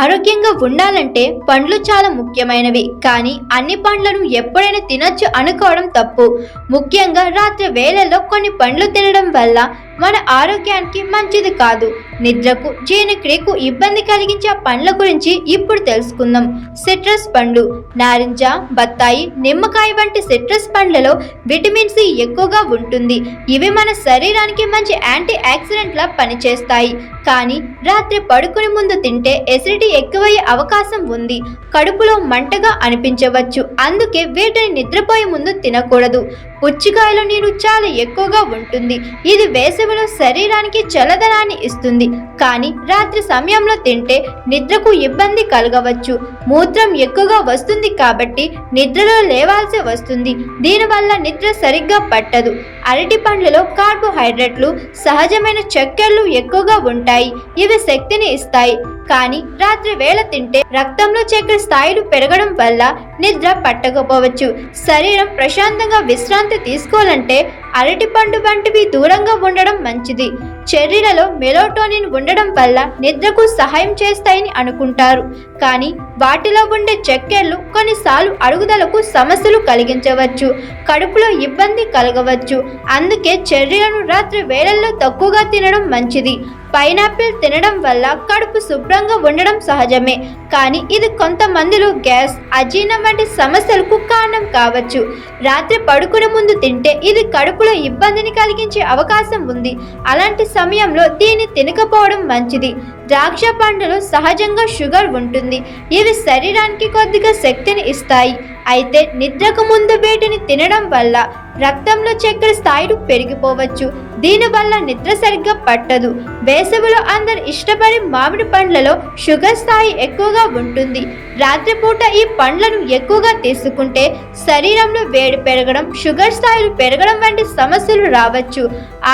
ఆరోగ్యంగా ఉండాలంటే పండ్లు చాలా ముఖ్యమైనవి. కానీ అన్ని పండ్లను ఎప్పుడైనా తినొచ్చు అనుకోవడం తప్పు. ముఖ్యంగా రాత్రి వేళల్లో కొన్ని పండ్లు తినడం వల్ల మన ఆరోగ్యానికి మంచిది కాదు. నిద్రకు జీర్ణక్రియకు ఇబ్బంది కలిగించే పండ్ల గురించి ఇప్పుడు తెలుసుకుందాం. సిట్రస్ పండ్లు. నారింజ బత్తాయి నిమ్మకాయ వంటి సిట్రస్ పండ్లలో విటమిన్ సి ఎక్కువగా ఉంటుంది. ఇవి మన శరీరానికి మంచి యాంటీ ఆక్సిడెంట్లా పనిచేస్తాయి. కానీ రాత్రి పడుకుని ముందు తింటే ఎసిడిటీ ఎక్కువయ్యే అవకాశం ఉంది. కడుపులో మంటగా అనిపించవచ్చు. అందుకే వీటిని నిద్రపోయే ముందు తినకూడదు. పుచ్చికాయలో నీరు చాలా ఎక్కువగా ఉంటుంది. ఇది వేసవిలో శరీరానికి చల్లదనాన్ని ఇస్తుంది. కానీ రాత్రి సమయంలో తింటే నిద్రకు ఇబ్బంది కలగవచ్చు. మూత్రం ఎక్కువగా వస్తుంది కాబట్టి నిద్రలో లేవాల్సి వస్తుంది. దీనివల్ల నిద్ర సరిగ్గా పట్టదు. అరటి పండ్లలో కార్బోహైడ్రేట్లు సహజమైన చక్కెరలు ఎక్కువగా ఉంటాయి. ఇవి శక్తిని ఇస్తాయి. కానీ రాత్రి వేళ తింటే రక్తంలో చక్కెర స్థాయిలు పెరగడం వల్ల నిద్ర పట్టకపోవచ్చు. శరీరం ప్రశాంతంగా విశ్రాంతి తీసుకోవాలంటే అరటిపండు వంటివి దూరంగా ఉండడం మంచిది. చెర్రీలలో మెలోటోనిన్ ఉండడం వల్ల నిద్రకు సహాయం చేస్తాయని అనుకుంటారు. కానీ వాటిలో ఉండే చక్కెరలు కొన్నిసార్లు అరుగుదలకు సమస్యలు కలిగించవచ్చు. కడుపులో ఇబ్బంది కలగవచ్చు. అందుకే చెర్రీలను రాత్రి వేళల్లో తక్కువగా తినడం మంచిది. పైనాపిల్ తినడం వల్ల కడుపు శుభ్రంగా ఉండడం సహజమే. కానీ ఇది కొంతమందిలో గ్యాస్ అజీర్ణం వంటి సమస్యలకు కారణం కావచ్చు. రాత్రి పడుకునే ముందు తింటే ఇది కడుపులో ఇబ్బందిని కలిగించే అవకాశం ఉంది. అలాంటి సమయంలో దీన్ని తినకపోవడం మంచిది. ద్రాక్ష పండులో సహజంగా షుగర్ ఉంటుంది. ఇవి శరీరానికి కొద్దిగా శక్తిని ఇస్తాయి. అయితే నిద్రకు ముందు వీటిని తినడం వల్ల రక్తంలో చక్కెర స్థాయిలు పెరిగిపోవచ్చు. దీనివల్ల నిద్ర సరిగ్గా పట్టదు. వేసవిలో అందరు ఇష్టపడే మామిడి పండ్లలో షుగర్ స్థాయి ఎక్కువగా ఉంటుంది. రాత్రిపూట ఈ పండ్లను ఎక్కువగా తీసుకుంటే శరీరంలో వేడి పెరగడం షుగర్ స్థాయిలు పెరగడం వంటి సమస్యలు రావచ్చు.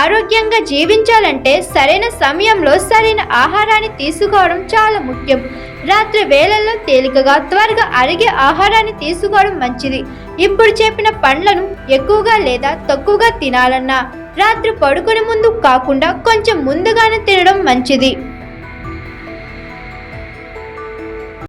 ఆరోగ్యంగా జీవించాలంటే సరైన సమయంలో సరైన ఆహారాన్ని తీసుకోవడం చాలా ముఖ్యం. రాత్రి వేళల్లో తేలికగా త్వరగా అరిగే ఆహారాన్ని తీసుకోవడం మంచిది. ఇప్పుడు చెప్పిన పండ్లను ఎక్కువగా లేదా తక్కువగా తినాలన్నా రాత్రి పడుకునే ముందు కాకుండా కొంచెం ముందుగానే తినడం మంచిది.